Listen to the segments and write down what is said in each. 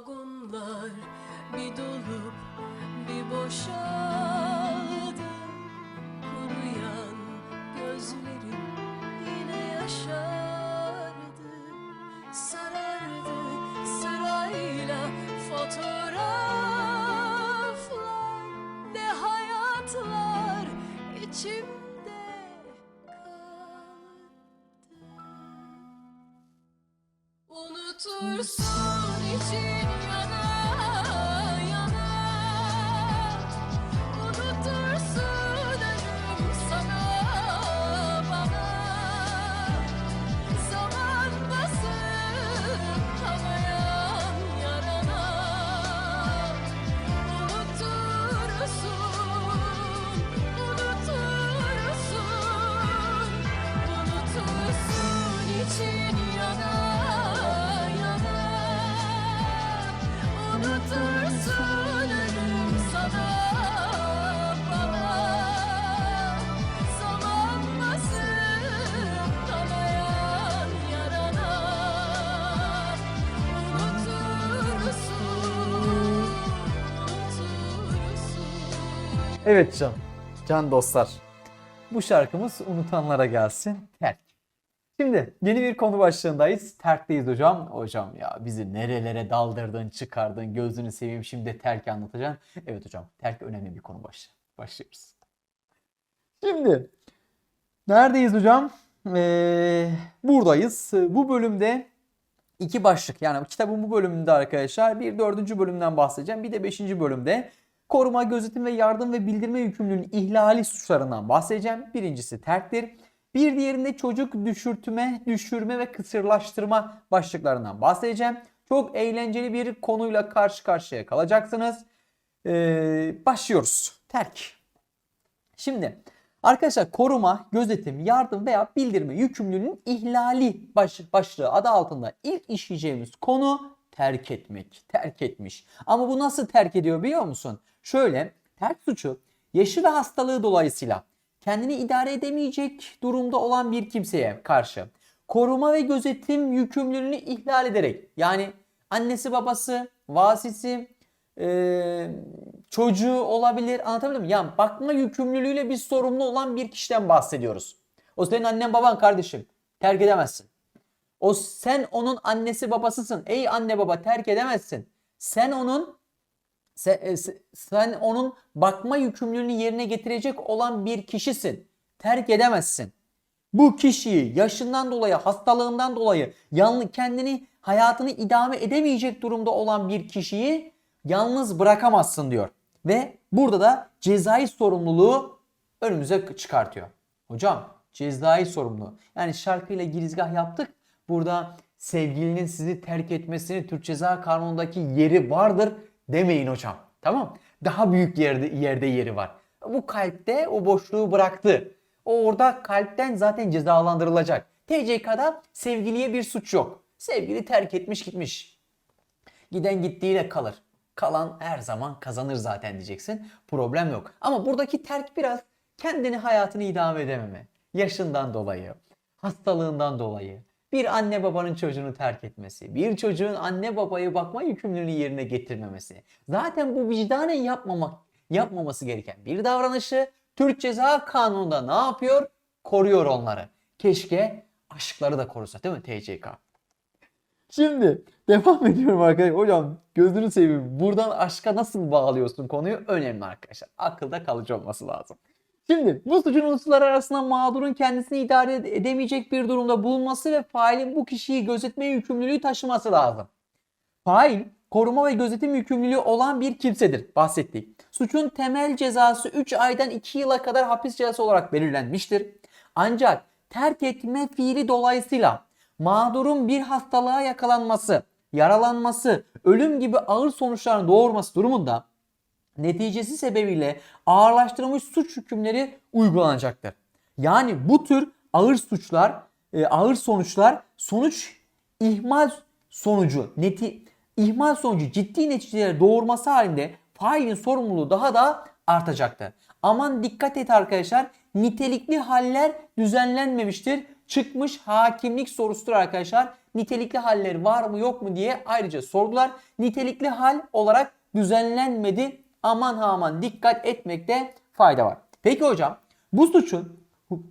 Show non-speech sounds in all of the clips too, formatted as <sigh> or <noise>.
Vagonlar bir dolup bir boşaldı Kuruyan gözlerim yine yaşardı. Sarardı sırayla fotoğraflar. Ne hayatlar içimde Unutursun için Evet can, can dostlar. Bu şarkımız unutanlara gelsin. Terk. Şimdi yeni bir konu başlığındayız. Terk'teyiz hocam. Hocam ya bizi nerelere daldırdın, çıkardın, gözünü seveyim şimdi terk anlatacaksın. Evet hocam, terk önemli bir konu başlığı. Başlıyoruz. Şimdi neredeyiz hocam? Ee, buradayız. Bu bölümde iki başlık yani kitabın bu bölümünde arkadaşlar bir dördüncü bölümden bahsedeceğim. Bir de beşinci bölümde koruma, gözetim ve yardım ve bildirme yükümlülüğünün ihlali suçlarından bahsedeceğim. Birincisi terktir. Bir diğerinde çocuk düşürtme, düşürme ve kısırlaştırma başlıklarından bahsedeceğim. Çok eğlenceli bir konuyla karşı karşıya kalacaksınız. Ee, başlıyoruz. Terk. Şimdi arkadaşlar koruma, gözetim, yardım veya bildirme yükümlülüğünün ihlali baş, başlığı adı altında ilk işleyeceğimiz konu terk etmek. Terk etmiş. Ama bu nasıl terk ediyor biliyor musun? Şöyle terk suçu yaşı ve hastalığı dolayısıyla kendini idare edemeyecek durumda olan bir kimseye karşı koruma ve gözetim yükümlülüğünü ihlal ederek yani annesi babası, vasisi, e, çocuğu olabilir anlatabildim mi? Yani bakma yükümlülüğüyle bir sorumlu olan bir kişiden bahsediyoruz. O senin annen baban kardeşim. Terk edemezsin. O sen onun annesi babasısın. Ey anne baba terk edemezsin. Sen onun sen, e, se- sen onun bakma yükümlülüğünü yerine getirecek olan bir kişisin. Terk edemezsin. Bu kişiyi yaşından dolayı, hastalığından dolayı, yalnız kendini, hayatını idame edemeyecek durumda olan bir kişiyi yalnız bırakamazsın diyor. Ve burada da cezai sorumluluğu önümüze çıkartıyor. Hocam cezai sorumluluğu. Yani şarkıyla girizgah yaptık. Burada sevgilinin sizi terk etmesini Türk Ceza Kanunu'ndaki yeri vardır demeyin hocam. Tamam? Daha büyük yerde, yerde yeri var. Bu kalpte o boşluğu bıraktı. O orada kalpten zaten cezalandırılacak. TCK'da sevgiliye bir suç yok. Sevgili terk etmiş gitmiş. Giden gittiğiyle kalır. Kalan her zaman kazanır zaten diyeceksin. Problem yok. Ama buradaki terk biraz kendini hayatını idame edememe. Yaşından dolayı, hastalığından dolayı, bir anne babanın çocuğunu terk etmesi, bir çocuğun anne babayı bakma yükümlülüğünü yerine getirmemesi. Zaten bu vicdanen yapmamak, yapmaması gereken bir davranışı Türk Ceza Kanunu'nda ne yapıyor? Koruyor onları. Keşke aşkları da korusa değil mi TCK? Şimdi devam <laughs> ediyorum arkadaşlar. Hocam gözünü seveyim. Buradan aşka nasıl bağlıyorsun konuyu? Önemli arkadaşlar. Akılda kalıcı olması lazım. Şimdi bu suçun unsurları arasında mağdurun kendisini idare ede- edemeyecek bir durumda bulunması ve failin bu kişiyi gözetme yükümlülüğü taşıması lazım. Fail koruma ve gözetim yükümlülüğü olan bir kimsedir. Bahsettik. Suçun temel cezası 3 aydan 2 yıla kadar hapis cezası olarak belirlenmiştir. Ancak terk etme fiili dolayısıyla mağdurun bir hastalığa yakalanması, yaralanması, ölüm gibi ağır sonuçların doğurması durumunda neticesi sebebiyle ağırlaştırılmış suç hükümleri uygulanacaktır. Yani bu tür ağır suçlar, e, ağır sonuçlar sonuç ihmal sonucu, neti, ihmal sonucu ciddi neticeleri doğurması halinde failin sorumluluğu daha da artacaktır. Aman dikkat et arkadaşlar, nitelikli haller düzenlenmemiştir. çıkmış hakimlik sorusudur arkadaşlar. Nitelikli halleri var mı yok mu diye ayrıca sordular. Nitelikli hal olarak düzenlenmedi. Aman ha aman dikkat etmekte fayda var. Peki hocam bu suçun hu-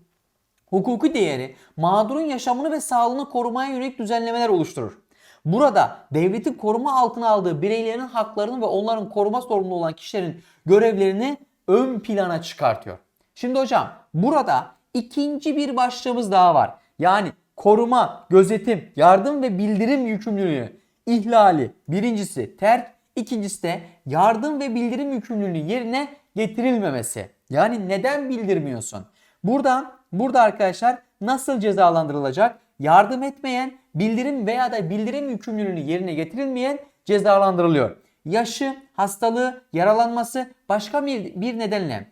hukuki değeri mağdurun yaşamını ve sağlığını korumaya yönelik düzenlemeler oluşturur. Burada devletin koruma altına aldığı bireylerin haklarını ve onların koruma sorumlu olan kişilerin görevlerini ön plana çıkartıyor. Şimdi hocam burada ikinci bir başlığımız daha var. Yani koruma, gözetim, yardım ve bildirim yükümlülüğü ihlali birincisi terk, ikincisi de yardım ve bildirim yükümlülüğü yerine getirilmemesi. Yani neden bildirmiyorsun? Burada burada arkadaşlar nasıl cezalandırılacak? Yardım etmeyen, bildirim veya da bildirim yükümlülüğünü yerine getirilmeyen cezalandırılıyor. Yaşı, hastalığı, yaralanması başka bir nedenle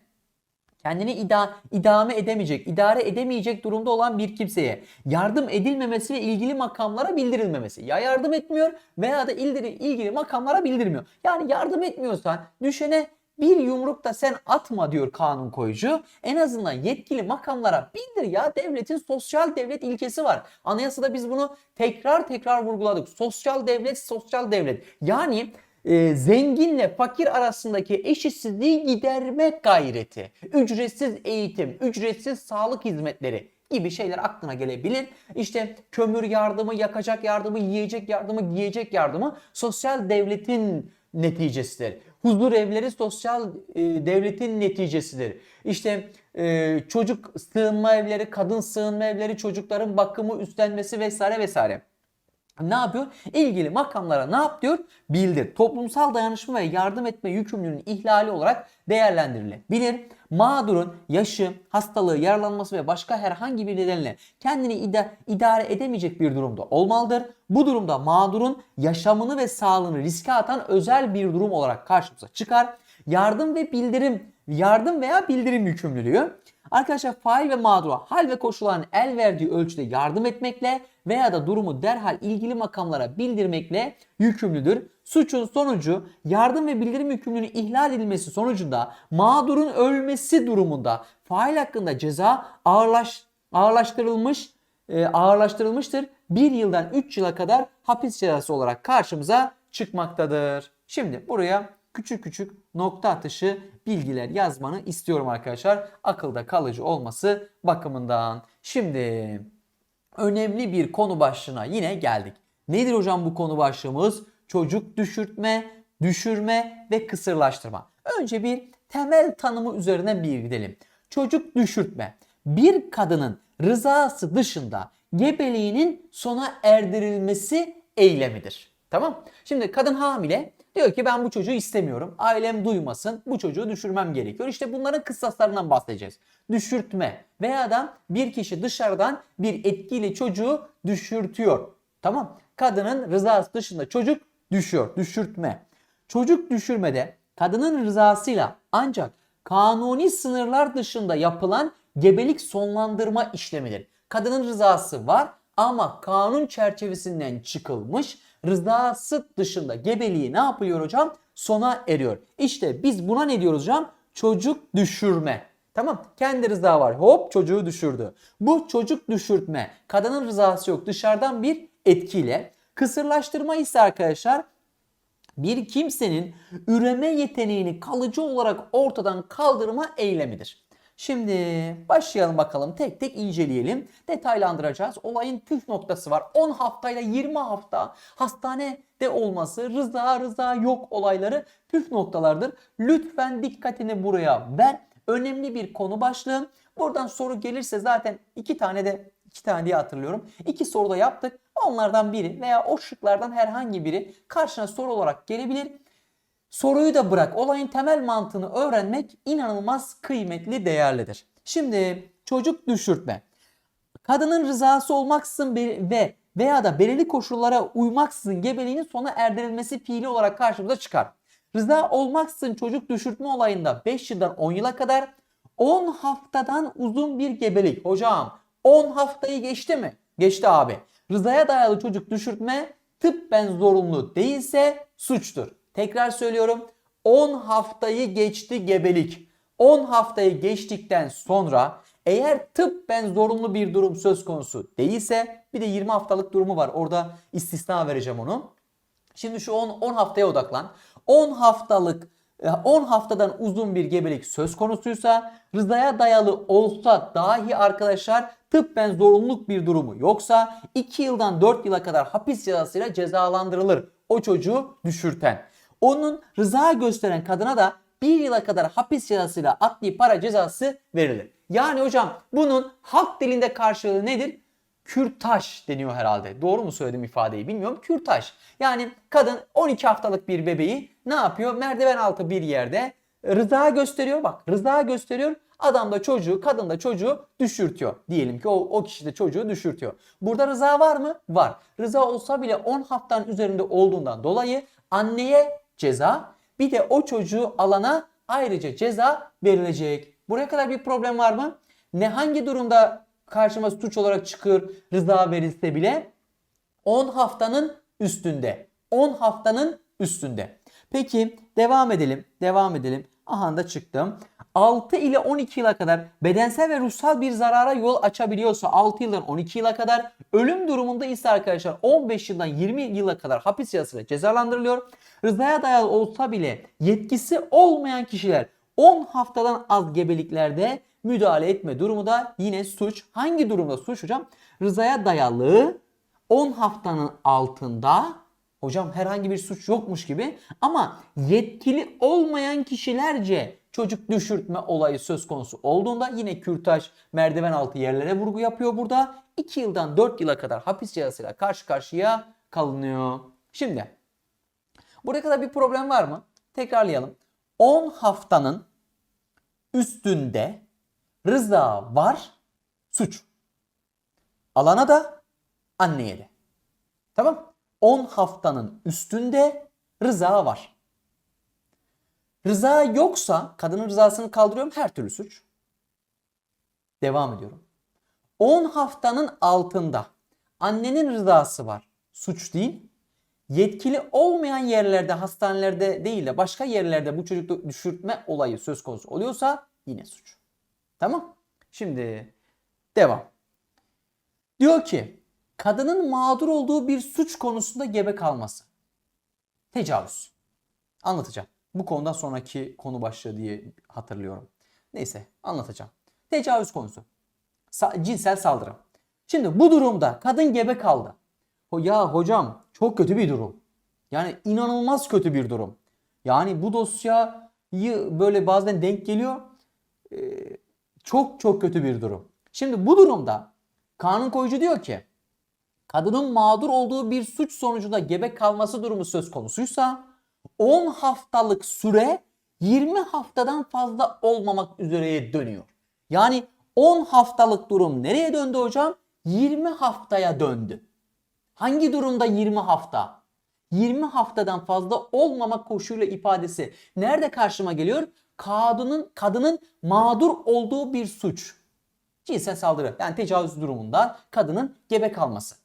kendini ida, idame edemeyecek, idare edemeyecek durumda olan bir kimseye yardım edilmemesi ve ilgili makamlara bildirilmemesi. Ya yardım etmiyor veya da ilgili, ilgili makamlara bildirmiyor. Yani yardım etmiyorsan düşene bir yumruk da sen atma diyor kanun koyucu. En azından yetkili makamlara bildir ya devletin sosyal devlet ilkesi var. Anayasada biz bunu tekrar tekrar vurguladık. Sosyal devlet, sosyal devlet. Yani e, zenginle fakir arasındaki eşitsizliği gidermek gayreti. Ücretsiz eğitim, ücretsiz sağlık hizmetleri gibi şeyler aklına gelebilir. İşte kömür yardımı, yakacak yardımı, yiyecek yardımı, giyecek yardımı sosyal devletin neticesidir. Huzur evleri sosyal e, devletin neticesidir. İşte e, çocuk sığınma evleri, kadın sığınma evleri, çocukların bakımı üstlenmesi vesaire vesaire. Ne yapıyor? İlgili makamlara ne yap diyor? Bildir. Toplumsal dayanışma ve yardım etme yükümlülüğünün ihlali olarak değerlendirilebilir. Mağdurun yaşı, hastalığı, yaralanması ve başka herhangi bir nedenle kendini ida- idare edemeyecek bir durumda olmalıdır. Bu durumda mağdurun yaşamını ve sağlığını riske atan özel bir durum olarak karşımıza çıkar. Yardım ve bildirim, yardım veya bildirim yükümlülüğü Arkadaşlar fail ve mağdura hal ve koşulların el verdiği ölçüde yardım etmekle veya da durumu derhal ilgili makamlara bildirmekle yükümlüdür. Suçun sonucu yardım ve bildirim yükümlülüğünün ihlal edilmesi sonucunda mağdurun ölmesi durumunda fail hakkında ceza ağırlaş, ağırlaştırılmış e, ağırlaştırılmıştır. 1 yıldan 3 yıla kadar hapis cezası olarak karşımıza çıkmaktadır. Şimdi buraya küçük küçük nokta atışı bilgiler yazmanı istiyorum arkadaşlar. Akılda kalıcı olması bakımından. Şimdi önemli bir konu başlığına yine geldik. Nedir hocam bu konu başlığımız? Çocuk düşürtme, düşürme ve kısırlaştırma. Önce bir temel tanımı üzerine bir gidelim. Çocuk düşürtme bir kadının rızası dışında gebeliğinin sona erdirilmesi eylemidir. Tamam? Şimdi kadın hamile diyor ki ben bu çocuğu istemiyorum. Ailem duymasın. Bu çocuğu düşürmem gerekiyor. İşte bunların kıssaslarından bahsedeceğiz. Düşürtme veya da bir kişi dışarıdan bir etkili çocuğu düşürtüyor. Tamam? Kadının rızası dışında çocuk düşüyor. Düşürtme. Çocuk düşürmede kadının rızasıyla ancak kanuni sınırlar dışında yapılan gebelik sonlandırma işlemidir. Kadının rızası var ama kanun çerçevesinden çıkılmış rızası dışında gebeliği ne yapıyor hocam? Sona eriyor. İşte biz buna ne diyoruz hocam? Çocuk düşürme. Tamam kendi rıza var hop çocuğu düşürdü. Bu çocuk düşürtme kadının rızası yok dışarıdan bir etkiyle. Kısırlaştırma ise arkadaşlar bir kimsenin üreme yeteneğini kalıcı olarak ortadan kaldırma eylemidir. Şimdi başlayalım bakalım tek tek inceleyelim. Detaylandıracağız. Olayın püf noktası var. 10 haftayla 20 hafta hastanede olması, rıza rıza yok olayları püf noktalardır. Lütfen dikkatini buraya ver. Önemli bir konu başlığı. Buradan soru gelirse zaten iki tane de iki tane diye hatırlıyorum. İki soru da yaptık. Onlardan biri veya o şıklardan herhangi biri karşına soru olarak gelebilir. Soruyu da bırak. Olayın temel mantığını öğrenmek inanılmaz kıymetli, değerlidir. Şimdi çocuk düşürtme. Kadının rızası olmaksızın ve veya da belirli koşullara uymaksızın gebeliğinin sona erdirilmesi fiili olarak karşımıza çıkar. Rıza olmaksızın çocuk düşürtme olayında 5 yıldan 10 yıla kadar 10 haftadan uzun bir gebelik. Hocam 10 haftayı geçti mi? Geçti abi. Rızaya dayalı çocuk düşürtme tıbben zorunlu değilse suçtur. Tekrar söylüyorum 10 haftayı geçti gebelik. 10 haftayı geçtikten sonra Eğer tıbben zorunlu bir durum söz konusu değilse bir de 20 haftalık durumu var. Orada istisna vereceğim onu. Şimdi şu 10, 10 haftaya odaklan. 10 haftalık e, 10 haftadan uzun bir gebelik söz konusuysa rızaya dayalı olsa dahi arkadaşlar tıbben zorunluluk bir durumu yoksa 2 yıldan 4 yıla kadar hapis cezasıyla cezalandırılır o çocuğu düşürten. Onun rıza gösteren kadına da 1 yıla kadar hapis cezasıyla adli para cezası verilir. Yani hocam bunun halk dilinde karşılığı nedir? kürtaj deniyor herhalde. Doğru mu söyledim ifadeyi bilmiyorum. Kürtaj. Yani kadın 12 haftalık bir bebeği ne yapıyor? Merdiven altı bir yerde rıza gösteriyor. Bak rıza gösteriyor. Adam da çocuğu, kadın da çocuğu düşürtüyor. Diyelim ki o, o kişi de çocuğu düşürtüyor. Burada rıza var mı? Var. Rıza olsa bile 10 haftanın üzerinde olduğundan dolayı anneye ceza bir de o çocuğu alana ayrıca ceza verilecek. Buraya kadar bir problem var mı? Ne hangi durumda karşıma suç olarak çıkıyor rıza verilse bile 10 haftanın üstünde. 10 haftanın üstünde. Peki devam edelim. Devam edelim. Aha da çıktım. 6 ile 12 yıla kadar bedensel ve ruhsal bir zarara yol açabiliyorsa 6 yıldan 12 yıla kadar ölüm durumunda ise arkadaşlar 15 yıldan 20 yıla kadar hapis cezasıyla cezalandırılıyor. Rızaya dayalı olsa bile yetkisi olmayan kişiler 10 haftadan az gebeliklerde müdahale etme durumu da yine suç. Hangi durumda suç hocam? Rızaya dayalı 10 haftanın altında hocam herhangi bir suç yokmuş gibi ama yetkili olmayan kişilerce çocuk düşürtme olayı söz konusu olduğunda yine kürtaj merdiven altı yerlere vurgu yapıyor burada. 2 yıldan 4 yıla kadar hapis cezasıyla karşı karşıya kalınıyor. Şimdi buraya kadar bir problem var mı? Tekrarlayalım. 10 haftanın üstünde rıza var suç. Alana da anneye de. Tamam? 10 haftanın üstünde rıza var. Rıza yoksa kadının rızasını kaldırıyorum her türlü suç. Devam ediyorum. 10 haftanın altında annenin rızası var. Suç değil. Yetkili olmayan yerlerde, hastanelerde değil de başka yerlerde bu çocukta düşürtme olayı söz konusu oluyorsa yine suç. Tamam? Şimdi devam. Diyor ki kadının mağdur olduğu bir suç konusunda gebe kalması. Tecavüz. Anlatacağım. Bu konudan sonraki konu başlığı diye hatırlıyorum. Neyse anlatacağım. Tecavüz konusu. Sa- cinsel saldırı. Şimdi bu durumda kadın gebe kaldı. Ya hocam çok kötü bir durum. Yani inanılmaz kötü bir durum. Yani bu dosyayı böyle bazen denk geliyor. Ee, çok çok kötü bir durum. Şimdi bu durumda kanun koyucu diyor ki kadının mağdur olduğu bir suç sonucunda gebe kalması durumu söz konusuysa 10 haftalık süre 20 haftadan fazla olmamak üzereye dönüyor. Yani 10 haftalık durum nereye döndü hocam? 20 haftaya döndü. Hangi durumda 20 hafta? 20 haftadan fazla olmama koşuyla ifadesi nerede karşıma geliyor? Kadının kadının mağdur olduğu bir suç. Cinsel saldırı yani tecavüz durumunda kadının gebe kalması.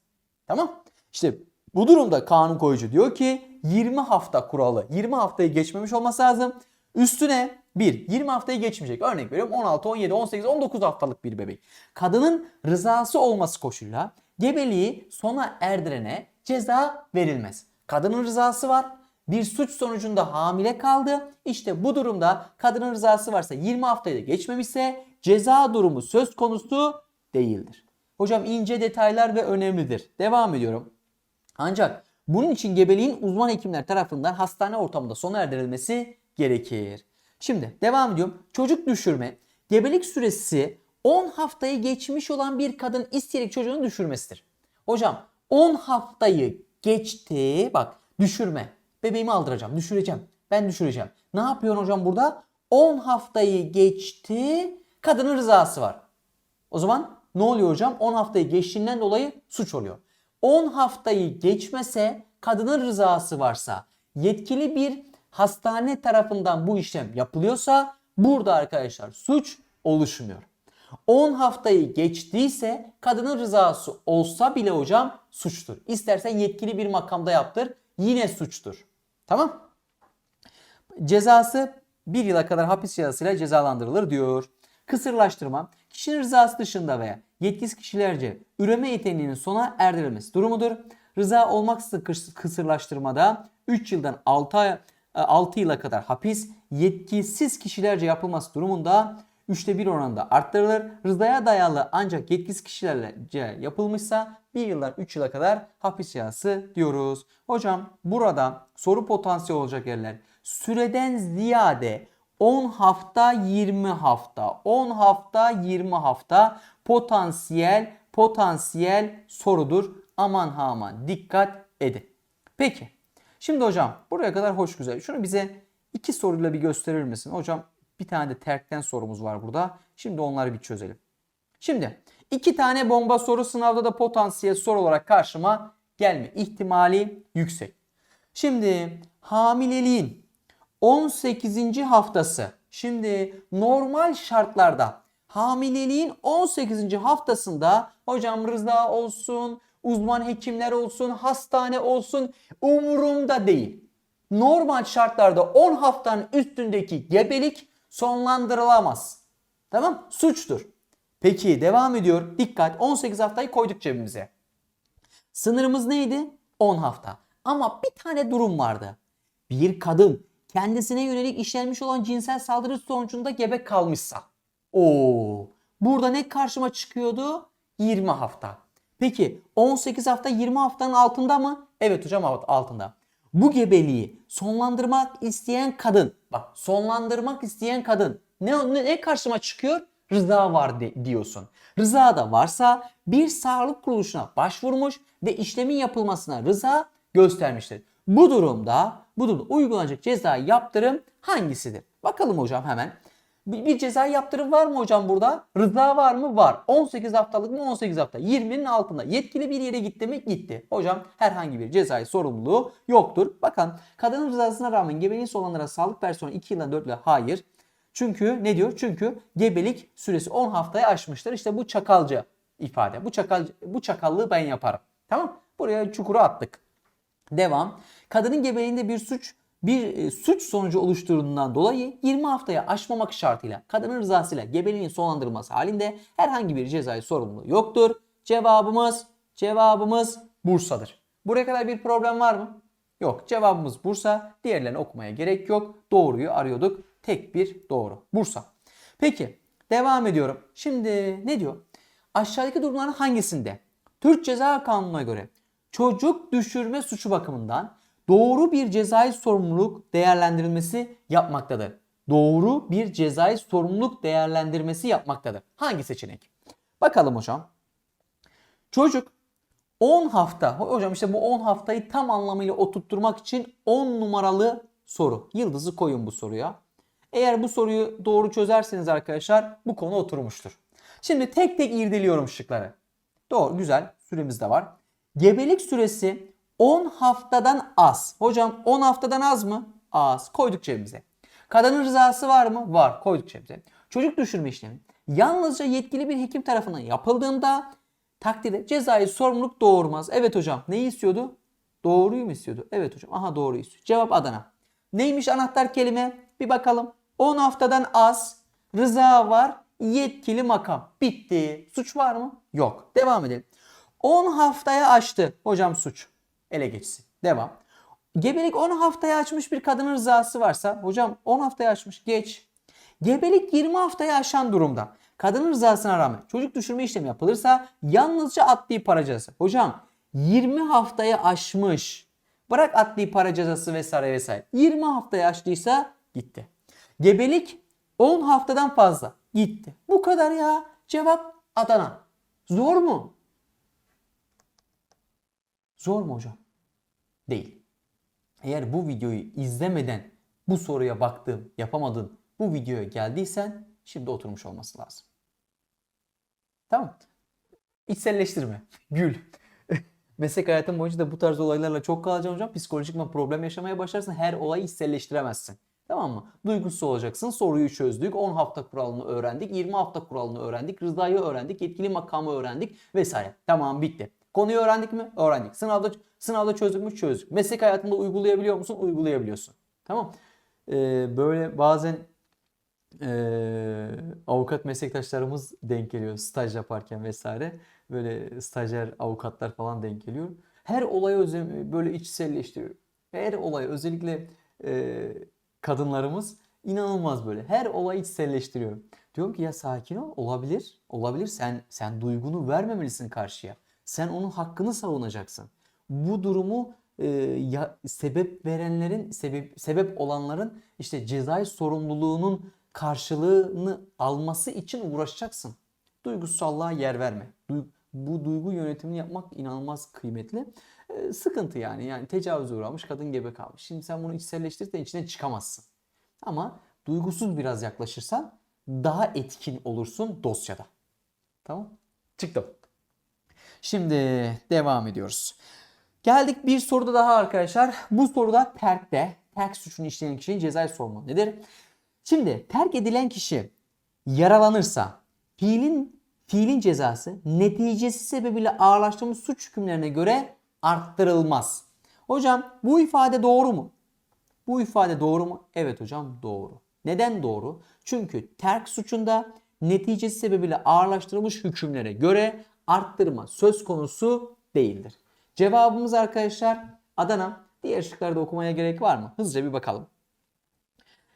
Tamam? İşte bu durumda kanun koyucu diyor ki 20 hafta kuralı. 20 haftayı geçmemiş olması lazım. Üstüne 1. 20 haftayı geçmeyecek. Örnek veriyorum 16, 17, 18, 19 haftalık bir bebek. Kadının rızası olması koşuluyla gebeliği sona erdirene ceza verilmez. Kadının rızası var. Bir suç sonucunda hamile kaldı. İşte bu durumda kadının rızası varsa 20 haftayı da geçmemişse ceza durumu söz konusu değildir. Hocam ince detaylar ve önemlidir. Devam ediyorum. Ancak bunun için gebeliğin uzman hekimler tarafından hastane ortamında sona erdirilmesi gerekir. Şimdi devam ediyorum. Çocuk düşürme. Gebelik süresi 10 haftayı geçmiş olan bir kadın isteyerek çocuğunu düşürmesidir. Hocam 10 haftayı geçti. Bak düşürme. Bebeğimi aldıracağım, düşüreceğim. Ben düşüreceğim. Ne yapıyorsun hocam burada? 10 haftayı geçti. Kadının rızası var. O zaman ne oluyor hocam? 10 haftayı geçtiğinden dolayı suç oluyor. 10 haftayı geçmese kadının rızası varsa yetkili bir hastane tarafından bu işlem yapılıyorsa burada arkadaşlar suç oluşmuyor. 10 haftayı geçtiyse kadının rızası olsa bile hocam suçtur. İstersen yetkili bir makamda yaptır yine suçtur. Tamam? Cezası 1 yıla kadar hapis cezasıyla cezalandırılır diyor. Kısırlaştırma. Kişinin rızası dışında veya yetkisiz kişilerce üreme yeteneğinin sona erdirilmesi durumudur. Rıza olmaksızın kıs- kısırlaştırmada 3 yıldan 6 ay 6 yıla kadar hapis yetkisiz kişilerce yapılması durumunda 3'te 1 oranında arttırılır. Rızaya dayalı ancak yetkisiz kişilerce yapılmışsa 1 yıldan 3 yıla kadar hapis cezası diyoruz. Hocam burada soru potansiyeli olacak yerler. Süreden ziyade 10 hafta 20 hafta 10 hafta 20 hafta potansiyel potansiyel sorudur. Aman ha aman dikkat edin. Peki şimdi hocam buraya kadar hoş güzel. Şunu bize iki soruyla bir gösterir misin? Hocam bir tane de terkten sorumuz var burada. Şimdi onları bir çözelim. Şimdi iki tane bomba soru sınavda da potansiyel soru olarak karşıma gelme ihtimali yüksek. Şimdi hamileliğin 18. haftası. Şimdi normal şartlarda hamileliğin 18. haftasında hocam rıza olsun, uzman hekimler olsun, hastane olsun umurumda değil. Normal şartlarda 10 haftanın üstündeki gebelik sonlandırılamaz. Tamam? Suçtur. Peki devam ediyor. Dikkat 18 haftayı koyduk cebimize. Sınırımız neydi? 10 hafta. Ama bir tane durum vardı. Bir kadın kendisine yönelik işlenmiş olan cinsel saldırı sonucunda gebe kalmışsa. Oo, burada ne karşıma çıkıyordu? 20 hafta. Peki 18 hafta 20 haftanın altında mı? Evet hocam altında. Bu gebeliği sonlandırmak isteyen kadın, bak sonlandırmak isteyen kadın ne, ne, ne karşıma çıkıyor? Rıza var de- diyorsun. Rıza da varsa bir sağlık kuruluşuna başvurmuş ve işlemin yapılmasına rıza göstermiştir. Bu durumda bu durumda uygulanacak ceza yaptırım hangisidir? Bakalım hocam hemen. Bir, ceza yaptırım var mı hocam burada? Rıza var mı? Var. 18 haftalık mı? 18 hafta. 20'nin altında. Yetkili bir yere gitti mi? Gitti. Hocam herhangi bir cezai sorumluluğu yoktur. Bakın kadının rızasına rağmen gebeliğin olanlara sağlık personeli 2 yıldan 4 yıla hayır. Çünkü ne diyor? Çünkü gebelik süresi 10 haftayı aşmıştır. İşte bu çakalca ifade. Bu çakal bu çakallığı ben yaparım. Tamam? Buraya çukura attık. Devam. Kadının gebeliğinde bir suç bir e, suç sonucu oluşturduğundan dolayı 20 haftaya aşmamak şartıyla kadının rızasıyla gebeliğin sonlandırılması halinde herhangi bir cezai sorumluluğu yoktur. Cevabımız cevabımız Bursa'dır. Buraya kadar bir problem var mı? Yok. Cevabımız Bursa. Diğerlerini okumaya gerek yok. Doğruyu arıyorduk. Tek bir doğru. Bursa. Peki. Devam ediyorum. Şimdi ne diyor? Aşağıdaki durumların hangisinde Türk Ceza Kanunu'na göre çocuk düşürme suçu bakımından doğru bir cezai sorumluluk değerlendirilmesi yapmaktadır. Doğru bir cezai sorumluluk değerlendirmesi yapmaktadır. Hangi seçenek? Bakalım hocam. Çocuk 10 hafta, hocam işte bu 10 haftayı tam anlamıyla oturtturmak için 10 numaralı soru. Yıldızı koyun bu soruya. Eğer bu soruyu doğru çözerseniz arkadaşlar bu konu oturmuştur. Şimdi tek tek irdeliyorum şıkları. Doğru, güzel. Süremiz de var. Gebelik süresi 10 haftadan az. Hocam 10 haftadan az mı? Az. Koyduk cebimize. Kadının rızası var mı? Var. Koyduk cebimize. Çocuk düşürme işlemi yalnızca yetkili bir hekim tarafından yapıldığında takdirde cezai sorumluluk doğurmaz. Evet hocam. Neyi istiyordu? Doğruyu mu istiyordu? Evet hocam. Aha doğruyu istiyor. Cevap Adana. Neymiş anahtar kelime? Bir bakalım. 10 haftadan az. Rıza var. Yetkili makam. Bitti. Suç var mı? Yok. Devam edelim. 10 haftaya aştı. Hocam suç. Ele geçsin. Devam. Gebelik 10 haftaya açmış bir kadının rızası varsa hocam 10 haftaya açmış geç. Gebelik 20 haftaya aşan durumda kadının rızasına rağmen çocuk düşürme işlemi yapılırsa yalnızca adli para cezası. Hocam 20 haftaya aşmış. Bırak adli para cezası vesaire vesaire. 20 haftaya aştıysa gitti. Gebelik 10 haftadan fazla gitti. Bu kadar ya. Cevap Adana. Zor mu? Zor mu hocam? Değil. Eğer bu videoyu izlemeden bu soruya baktığım, yapamadığın bu videoya geldiysen şimdi oturmuş olması lazım. Tamam. İçselleştirme. <laughs> Gül. <laughs> Meslek hayatın boyunca da bu tarz olaylarla çok kalacaksın hocam. Psikolojik problem yaşamaya başlarsın. Her olayı içselleştiremezsin. Tamam mı? Duygusuz olacaksın. Soruyu çözdük. 10 hafta kuralını öğrendik. 20 hafta kuralını öğrendik. Rızayı öğrendik. Yetkili makamı öğrendik. Vesaire. Tamam bitti. Konuyu öğrendik mi? Öğrendik. Sınavda sınavda çözdük mü? Çözdük. Meslek hayatında uygulayabiliyor musun? Uygulayabiliyorsun. Tamam. Ee, böyle bazen Ee, avukat meslektaşlarımız denk geliyor staj yaparken vesaire. Böyle stajyer avukatlar falan denk geliyor. Her olaya özel, böyle içselleştiriyor. Her olay özellikle e, kadınlarımız inanılmaz böyle. Her olayı içselleştiriyor. Diyorum ki ya sakin ol olabilir. Olabilir sen sen duygunu vermemelisin karşıya. Sen onun hakkını savunacaksın. Bu durumu e, ya, sebep verenlerin sebep sebep olanların işte cezai sorumluluğunun karşılığını alması için uğraşacaksın. Duygusallığa yer verme. Duy- bu duygu yönetimini yapmak inanılmaz kıymetli. E, sıkıntı yani. Yani tecavüze uğramış kadın gebe kalmış. Şimdi sen bunu içselleştirirsen içine çıkamazsın. Ama duygusuz biraz yaklaşırsan daha etkin olursun dosyada. Tamam? Çıktım. Şimdi devam ediyoruz. Geldik bir soruda daha arkadaşlar. Bu soruda terkte, terk suçunu işleyen kişinin cezai sorumluluğu nedir? Şimdi terk edilen kişi yaralanırsa fiilin fiilin cezası neticesi sebebiyle ağırlaştırılmış suç hükümlerine göre arttırılmaz. Hocam bu ifade doğru mu? Bu ifade doğru mu? Evet hocam doğru. Neden doğru? Çünkü terk suçunda neticesi sebebiyle ağırlaştırılmış hükümlere göre arttırma söz konusu değildir. Cevabımız arkadaşlar Adana. Diğer şıkları da okumaya gerek var mı? Hızlıca bir bakalım.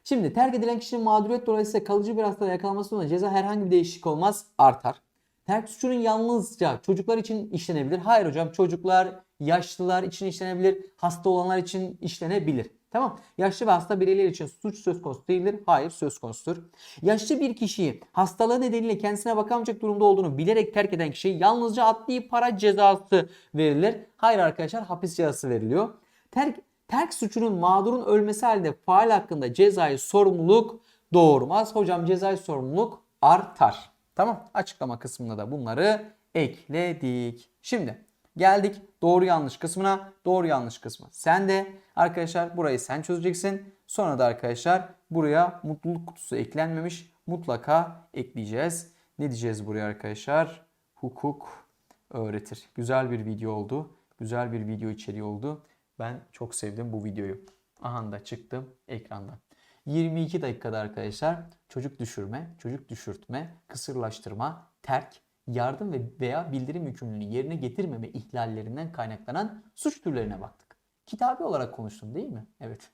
Şimdi terk edilen kişinin mağduriyet dolayısıyla kalıcı bir hastalığa yakalanması sonunda ceza herhangi bir değişiklik olmaz, artar. Terk suçunun yalnızca çocuklar için işlenebilir. Hayır hocam çocuklar, yaşlılar için işlenebilir, hasta olanlar için işlenebilir. Tamam. Yaşlı ve hasta bireyler için suç söz konusu değildir. Hayır söz konusudur. Yaşlı bir kişiyi hastalığı nedeniyle kendisine bakamayacak durumda olduğunu bilerek terk eden kişiye yalnızca adli para cezası verilir. Hayır arkadaşlar hapis cezası veriliyor. Terk, terk suçunun mağdurun ölmesi halinde faal hakkında cezai sorumluluk doğurmaz. Hocam cezai sorumluluk artar. Tamam açıklama kısmına da bunları ekledik. Şimdi geldik doğru yanlış kısmına. Doğru yanlış kısmı. Sen de arkadaşlar burayı sen çözeceksin. Sonra da arkadaşlar buraya mutluluk kutusu eklenmemiş. Mutlaka ekleyeceğiz. Ne diyeceğiz buraya arkadaşlar? Hukuk öğretir. Güzel bir video oldu. Güzel bir video içeriği oldu. Ben çok sevdim bu videoyu. Aha da çıktım ekrandan. 22 dakikada arkadaşlar çocuk düşürme, çocuk düşürtme, kısırlaştırma, terk, yardım ve veya bildirim yükümlülüğünü yerine getirmeme ihlallerinden kaynaklanan suç türlerine baktık. Kitabi olarak konuştum değil mi? Evet.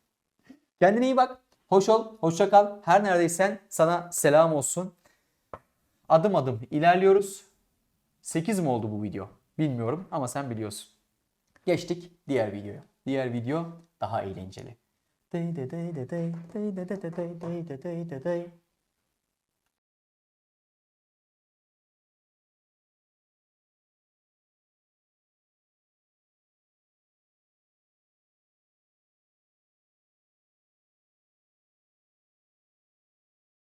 Kendine iyi bak. Hoş ol, hoşça kal. Her neredeysen sana selam olsun. Adım adım ilerliyoruz. 8 mi oldu bu video? Bilmiyorum ama sen biliyorsun. Geçtik diğer videoya. Diğer video daha eğlenceli. Dey dey dey dey dey dey dey dey dey dey dey dey.